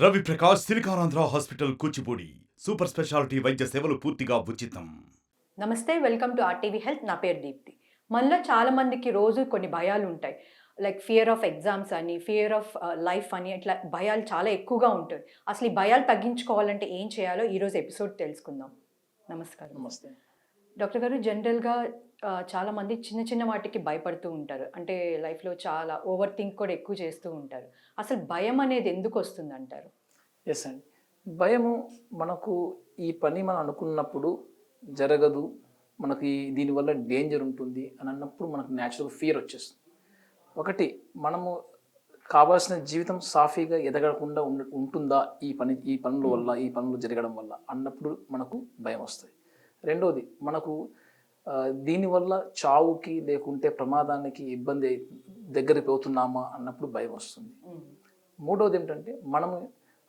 Ravi Prakash Siliconandhra hospital Kuchipudi super speciality వైద్య సేవలు పూర్తిగా ఉచితం. నమస్తే వెల్కమ్ టు ఆర్టీవీ హెల్త్. నా పేరు దీప్తి. మనలో చాలా మందికి రోజు కొన్ని భయాలు ఉంటాయి. లైక్ ఫియర్ ఆఫ్ ఎగ్జామ్స్ అని ఫియర్ ఆఫ్ లైఫ్ అని ఇట్లా భయాలు చాలా ఎక్కువగా ఉంటుంది అసలు ఈ భయాలు తగ్గించుకోవాలంటే ఏం చేయాలో ఈరోజు ఎపిసోడ్ తెలుసుకుందాం. నమస్కారం. నమస్తే. డాక్టర్ గారు జనరల్గా చాలామంది చిన్న చిన్న వాటికి భయపడుతూ ఉంటారు. అంటే లైఫ్లో చాలా ఓవర్ థింక్ కూడా ఎక్కువ చేస్తూ ఉంటారు. అసలు భయం అనేది ఎందుకు వస్తుంది అంటారు ఎస్ అండి. భయము మనకు ఈ పని మనం అనుకున్నప్పుడు జరగదు. మనకి దీనివల్ల డేంజర్ ఉంటుంది అని అన్నప్పుడు మనకు న్యాచురల్ ఫియర్ వచ్చేస్తుంది. ఒకటి మనము కావాల్సిన జీవితం సాఫీగా ఎదగకుండా ఉండ ఉంటుందా ఈ పని ఈ పనుల వల్ల ఈ పనులు జరగడం వల్ల అన్నప్పుడు మనకు భయం వస్తుంది. రెండవది మనకు దీనివల్ల చావుకి లేకుంటే ప్రమాదానికి ఇబ్బంది దగ్గరికి పోతున్నామా అన్నప్పుడు భయం వస్తుంది. మూడోది ఏంటంటే మనము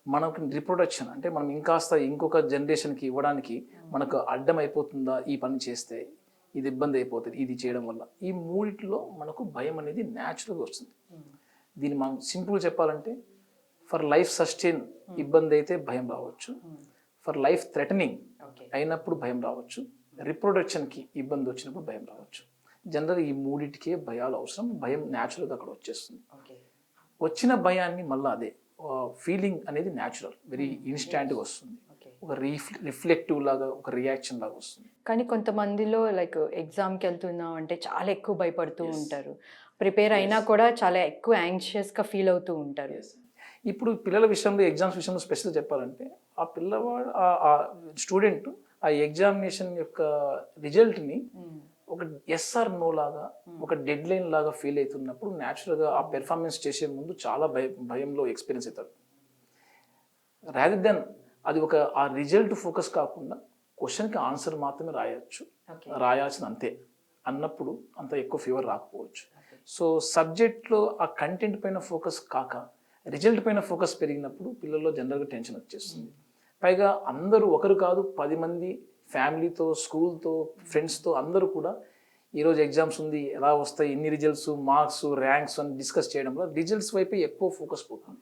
మనకు రిప్రొడక్షన్ అంటే మనం ఇంకాస్త ఇంకొక జనరేషన్కి ఇవ్వడానికి మనకు అడ్డం అయిపోతుందా ఈ పని చేస్తే ఇది ఇబ్బంది అయిపోతుంది ఇది చేయడం వల్ల. ఈ మూడిట్లో మనకు భయం అనేది న్యాచురల్గా వస్తుంది. దీన్ని మనం సింపుల్గా చెప్పాలంటే ఫర్ లైఫ్ సస్టైన్ ఇబ్బంది అయితే భయం రావచ్చు. ఫర్ లైఫ్ థ్రెటనింగ్ అయినప్పుడు భయం రావచ్చు. రిప్రొడక్షన్కి ఇబ్బంది వచ్చినప్పుడు భయం రావచ్చు. జనరల్గా ఈ మూడిటికే భయాలు అవసరం. భయం న్యాచురల్గా అక్కడ వచ్చేస్తుంది. వచ్చిన భయాన్ని మళ్ళీ అదే ఫీలింగ్ అనేది న్యాచురల్ వెరీ ఇన్స్టాంట్గా వస్తుంది. ఒక రీఫ్ రిఫ్లెక్టివ్ లాగా ఒక రియాక్షన్ లాగా వస్తుంది. కానీ కొంతమందిలో లైక్ ఎగ్జామ్కి వెళ్తున్నాం అంటే చాలా ఎక్కువ భయపడుతూ ఉంటారు. ప్రిపేర్ అయినా కూడా చాలా ఎక్కువ యాంగ్షియస్గా ఫీల్ అవుతూ ఉంటారు. ఇప్పుడు పిల్లల విషయంలో ఎగ్జామ్స్ విషయంలో స్పెషల్ చెప్పాలంటే ఆ పిల్లవాడు ఆ స్టూడెంట్ ఆ ఎగ్జామినేషన్ యొక్క రిజల్ట్ని ఒక ఎస్ఆర్ నో లాగా ఒక డెడ్ లైన్ లాగా ఫీల్ అవుతున్నప్పుడు న్యాచురల్గా ఆ పెర్ఫార్మెన్స్ చేసే ముందు చాలా భయ భయంలో ఎక్స్పీరియన్స్ అవుతాడు రాదర్ దెన్ అది ఒక ఆ రిజల్ట్ ఫోకస్ కాకుండా క్వశ్చన్కి ఆన్సర్ మాత్రమే రాయొచ్చు. ఓకే రాయాల్సింది అంతే. అన్నప్పుడు అంత ఎక్కువ ఫీవర్ రాకపోవచ్చు. సో సబ్జెక్ట్లో ఆ కంటెంట్ పైన ఫోకస్ కాక రిజల్ట్ పైన ఫోకస్ పెరిగినప్పుడు పిల్లల్లో జనరల్గా టెన్షన్ వచ్చేస్తుంది. పైగా అందరూ ఒకరు కాదు పది మంది ఫ్యామిలీతో స్కూల్తో ఫ్రెండ్స్తో అందరూ కూడా ఈరోజు ఎగ్జామ్స్ ఉంది ఎలా వస్తాయి ఎన్ని రిజల్ట్స్ మార్క్స్ ర్యాంక్స్ అని డిస్కస్ చేయడం వల్ల రిజల్ట్స్ వైపే ఎక్కువ ఫోకస్ పోతుంది.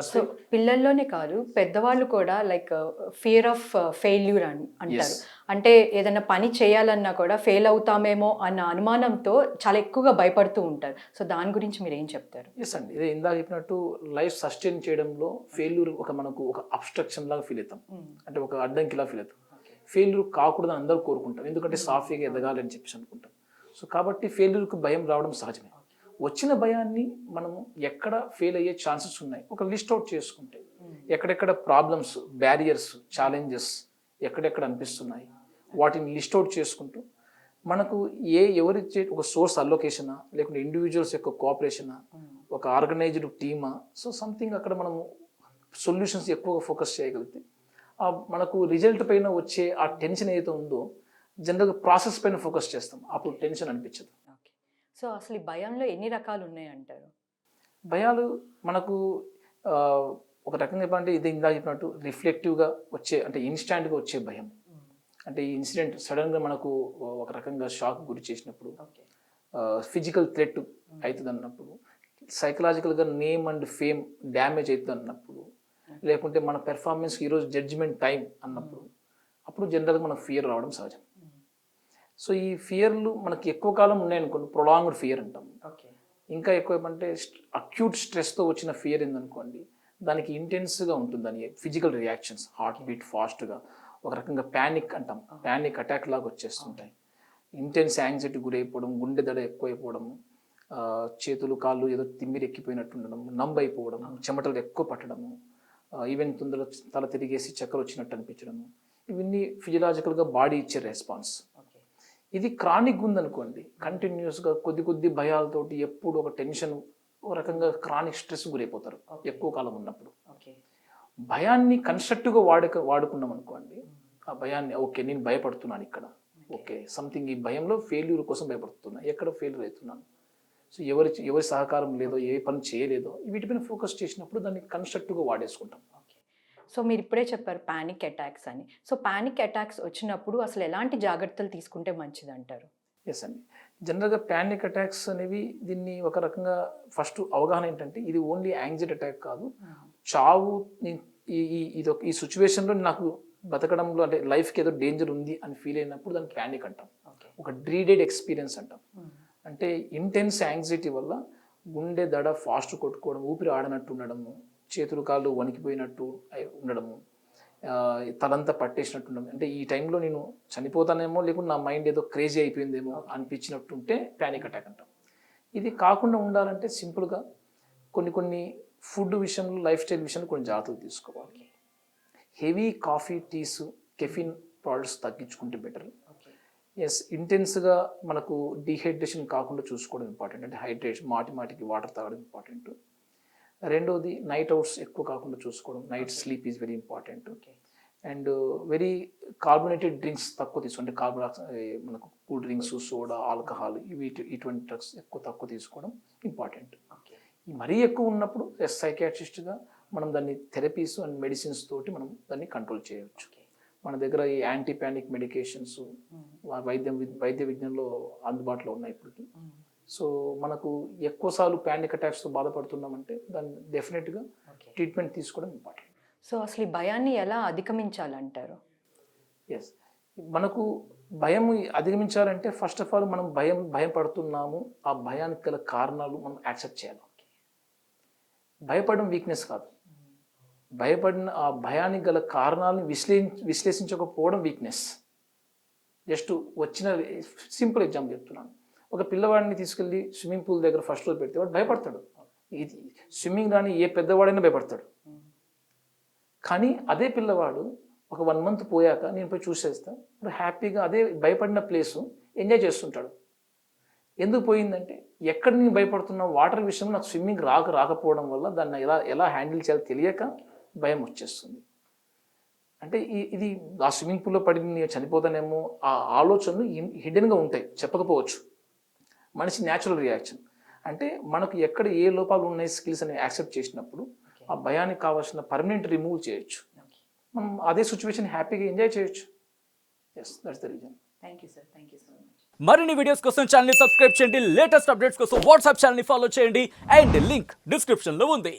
సో పిల్లల్లోనే కాదు పెద్దవాళ్ళు కూడా లైక్ ఫియర్ ఆఫ్ ఫెయిల్యూర్ అంటారు. Yes. అంటే ఏదైనా పని చేయాలన్నా కూడా ఫెయిల్ అవుతామేమో అన్న అనుమానంతో చాలా ఎక్కువగా భయపడుతూ ఉంటారు. సో దాని గురించి మీరు ఏం చెప్తారు? ఎస్ అండి. ఇదే ఇందాక చెప్పినట్టు లైఫ్ సస్టైన్ చేయడంలో ఫెయిల్యూర్ ఒక మనకు ఒక అబ్స్ట్రక్షన్ లాగా ఫీల్ అవుతాం. అంటే ఒక అడ్డంకిలా ఫీల్ అవుతాం. ఫెయిల్యూర్ కాకూడదని అందరూ కోరుకుంటాం ఎందుకంటే సాఫీగా ఎదగాలి అని చెప్పేసి అనుకుంటాం. సో కాబట్టి ఫెయిల్యూర్కి భయం రావడం సహజమే. వచ్చిన భయాన్ని మనము ఎక్కడ ఫెయిల్ అయ్యే ఛాన్సెస్ ఉన్నాయి? ఒక లిస్ట్ అవుట్ చేసుకుంటే ఎక్కడెక్కడ ప్రాబ్లమ్స్ బ్యారియర్స్ ఛాలెంజెస్ ఎక్కడెక్కడ అనిపిస్తున్నాయి? వాటిని లిస్ట్ అవుట్ చేసుకుంటూ మనకు ఏ ఎవరి చే- ఒక సోర్స్ అలొకేషనా లేకుంటే ఇండివిజువల్స్ యొక్క కోఆపరేషనా ఒక ఆర్గనైజ్డ్ టీమా సో సంథింగ్ అక్కడ మనము సొల్యూషన్స్ ఎక్కువగా ఫోకస్ చేయగలిగితే ఆ మనకు రిజల్ట్ పైన వచ్చే ఆ టెన్షన్ ఏదైతే ఉందో జనరల్గా ప్రాసెస్ పైన ఫోకస్ చేస్తాం. అప్పుడు టెన్షన్ అనిపించదు. సో అసలు ఈ భయంలో ఎన్ని రకాలు ఉన్నాయి అంటారు భయాలు మనకు ఒక రకంగా చెప్పాలంటే ఇది ఇందాక చెప్పినట్టు రిఫ్లెక్టివ్గా వచ్చే అంటే ఇన్స్టాంట్గా వచ్చే భయం. అంటే ఈ ఇన్సిడెంట్ సడన్గా మనకు ఒక రకంగా షాక్ గురి చేసినప్పుడు ఫిజికల్ థ్రెట్ అవుతుంది అన్నప్పుడు సైకలాజికల్గా నేమ్ అండ్ ఫేమ్ డ్యామేజ్ అవుతుంది అన్నప్పుడు లేకుంటే మన పెర్ఫార్మెన్స్ ఈరోజు జడ్జిమెంట్ టైం అన్నప్పుడు అప్పుడు జనరల్గా మనకు ఫియర్ రావడం సహజం. సో ఈ ఫియర్లు మనకి ఎక్కువ కాలం ఉన్నాయనుకోండి ప్రొలాంగ్డ్ ఫియర్ అంటాం. ఓకే. ఇంకా ఎక్కువ ఏమంటే అక్యూట్ స్ట్రెస్తో వచ్చిన ఫియర్ ఏందనుకోండి దానికి ఇంటెన్స్గా ఉంటుంది దాని ఫిజికల్ రియాక్షన్స్ హార్ట్ బీట్ ఫాస్ట్గా ఒక రకంగా ప్యానిక్ అంటాం. ప్యానిక్ అటాక్ లాగా వచ్చేస్తుంటాయి. ఇంటెన్స్ యాంగ్జైటీ గురైపోవడం గుండె దడ ఎక్కువైపోవడం చేతులు కాళ్ళు ఏదో తిమ్మిరి ఎక్కిపోయినట్టు ఉండడం నంబ్ అయిపోవడం చెమటలు ఎక్కువ పట్టడము ఈవెన్ తొందరలో తల తిరిగేసి చక్కర వచ్చినట్టు అనిపించడము. ఇవన్నీ ఫిజియలాజికల్గా బాడీ ఇచ్చే రెస్పాన్స్ ఇది క్రానిక్ ఉందనుకోండి కంటిన్యూస్గా కొద్ది కొద్ది భయాలతోటి ఎప్పుడు ఒక టెన్షన్ ఒక రకంగా క్రానిక్ స్ట్రెస్ గురైపోతారు ఎక్కువ కాలం ఉన్నప్పుడు. ఓకే. భయాన్ని కన్స్ట్రక్టివ్గా వాడక వాడుకున్నాం అనుకోండి ఆ భయాన్ని ఓకే నేను భయపడుతున్నాను ఇక్కడ. ఓకే. సంథింగ్ ఈ భయంలో ఫెయిల్యూర్ కోసం భయపడుతున్నా ఎక్కడ ఫెయిల్యూర్ అవుతున్నాను? సో ఎవరి ఎవరి సహకారం లేదో ఏ పని చేయలేదో వీటిపైన ఫోకస్ చేసినప్పుడు దాన్ని కన్స్ట్రక్టివ్గా వాడేసుకుంటాం. సో మీరు ఇప్పుడే చెప్పారు పానిక్ అటాక్స్ అని. సో పానిక్ అటాక్స్ వచ్చినప్పుడు అసలు ఎలాంటి జాగ్రత్తలు తీసుకుంటే మంచిది అంటారు ఎస్ అండి జనరల్గా ప్యానిక్ అటాక్స్ అనేవి దీన్ని ఒక రకంగా ఫస్ట్ అవగాహన ఏంటంటే ఇది ఓన్లీ యాంగ్జైటీ అటాక్ కాదు. చావు ఈ ఇది ఈ సిచ్యువేషన్లో నాకు బతకడంలో అంటే లైఫ్కి ఏదో డేంజర్ ఉంది అని ఫీల్ అయినప్పుడు దాన్ని ప్యానిక్ అంటాం. ఒక డ్రీడెడ్ ఎక్స్పీరియన్స్ అంటాం. అంటే ఇంటెన్స్ యాంగ్జైటీ వల్ల గుండె దడ ఫాస్ట్ కొట్టుకోవడం ఊపిరి ఆడనట్టు ఉండడము చేతులు కాళ్ళు వణికిపోయినట్టు ఉండడము ఆ, తలంతా పట్టేసినట్టు ఉండడం అంటే ఈ టైంలో నేను చనిపోతానేమో లేకుంటే నా మైండ్ ఏదో క్రేజీ అయిపోయిందేమో అనిపించినట్టు ఉంటే ప్యానిక్ అటాక్ అంటాం. ఇది కాకుండా ఉండాలంటే సింపుల్గా కొన్ని కొన్ని ఫుడ్ విషయంలో లైఫ్ స్టైల్ విషయంలో కొన్ని జాగ్రత్తలు తీసుకోవాలి. Heavy coffee teas caffeine products తగ్గించుకుంటే బెటర్. ఎస్ ఇంటెన్స్గా మనకు డీహైడ్రేషన్ కాకుండా చూసుకోవడం ఇంపార్టెంట్. అంటే హైడ్రేషన్ మాటి మాటికి వాటర్ తాగడం ఇంపార్టెంట్. రెండోది నైట్ అవుట్స్ ఎక్కువ కాకుండా చూసుకోవడం. Night sleep is very important okay and very carbonated drinks తక్కువ తీసుకోండి కార్బోనాక్స్ మనకు కూల్ డ్రింక్స్ సోడా ఆల్కహాల్ ఇవి ఇటు- ఇటువంటి డ్రగ్స్ ఎక్కువ తక్కువ తీసుకోవడం ఇంపార్టెంట్ మరీ ఎక్కువ ఉన్నప్పుడు ఎస్ సైకాట్రిస్ట్గా మనం దాన్ని థెరపీస్ అండ్ మెడిసిన్స్ తోటి మనం దాన్ని కంట్రోల్ చేయవచ్చు మన దగ్గర ఈ యాంటీ ప్యానిక్ మెడికేషన్స్ వైద్యం వైద్య విజ్ఞానంలో అందుబాటులో ఉన్నాయి ఇప్పటికి. సో మనకు ఎక్కువసార్లు ప్యానిక్ అటాక్స్తో బాధపడుతున్నామంటే దాన్ని డెఫినెట్గా ట్రీట్మెంట్ తీసుకోవడం ఇంపార్టెంట్ సో అసలు ఈ భయాన్ని ఎలా అధిగమించాలంటారు? ఎస్ మనకు భయం అధిగమించాలంటే ఫస్ట్ ఆఫ్ ఆల్ మనం భయం భయపడుతున్నాము. ఆ భయానికి గల కారణాలు మనం యాక్సెప్ట్ చేయాలి. భయపడడం వీక్నెస్ కాదు. భయపడిన ఆ భయానికి గల కారణాలను విశ్లే విశ్లేషించకపోవడం వీక్నెస్ జస్ట్ వచ్చిన సింపుల్ ఎగ్జాంపుల్ చెప్తున్నాను. ఒక పిల్లవాడిని తీసుకెళ్ళి స్విమ్మింగ్ పూల్ దగ్గర ఫస్ట్ రోజు పెడితే వాడు భయపడతాడు. ఇది స్విమ్మింగ్ రాని ఏ పెద్దవాడైనా భయపడతాడు. కానీ అదే పిల్లవాడు ఒక వన్ మంత్ పోయాక నేను పోయి చూసేస్తా ఇప్పుడు హ్యాపీగా అదే భయపడిన ప్లేస్ ఎంజాయ్ చేస్తుంటాడు. ఎందుకు పోయిందంటే ఎక్కడ నేను భయపడుతున్నా వాటర్ విషయంలో నాకు స్విమ్మింగ్ రాక రాకపోవడం వల్ల దాన్ని ఎలా ఎలా హ్యాండిల్ చేయాలో తెలియక భయం వచ్చేస్తుంది. అంటే ఇది ఆ స్విమ్మింగ్ పూల్లో పడి నేను చనిపోతానేమో ఆ ఆలోచనలు హిడెన్గా ఉంటాయి. చెప్పకపోవచ్చు. మనిషి న్యాచురల్ రియాక్షన్ అంటే మనకు ఎక్కడ ఏ లోపాలు ఉన్నాయి స్కిల్స్ అని యాక్సెప్ట్ చేసినప్పుడు ఆ భయానికి కావాల్సిన పర్మనెంట్ రిమూవ్ చేయొచ్చు. మనం అదే సిచ్యువేషన్ హ్యాపీగా ఎంజాయ్ చేయొచ్చు. Yes that's the reason thank you sir thank you so much మరిన్ని వీడియోస్ కోసం ఛానల్ సబ్స్క్రైబ్ చేయండి. లేటెస్ట్ అప్డేట్స్ కోసం వాట్సాప్ ఛానల్ ఫాలో చేయండి. అండ్ లింక్ డిస్క్రిప్షన్లో ఉంది.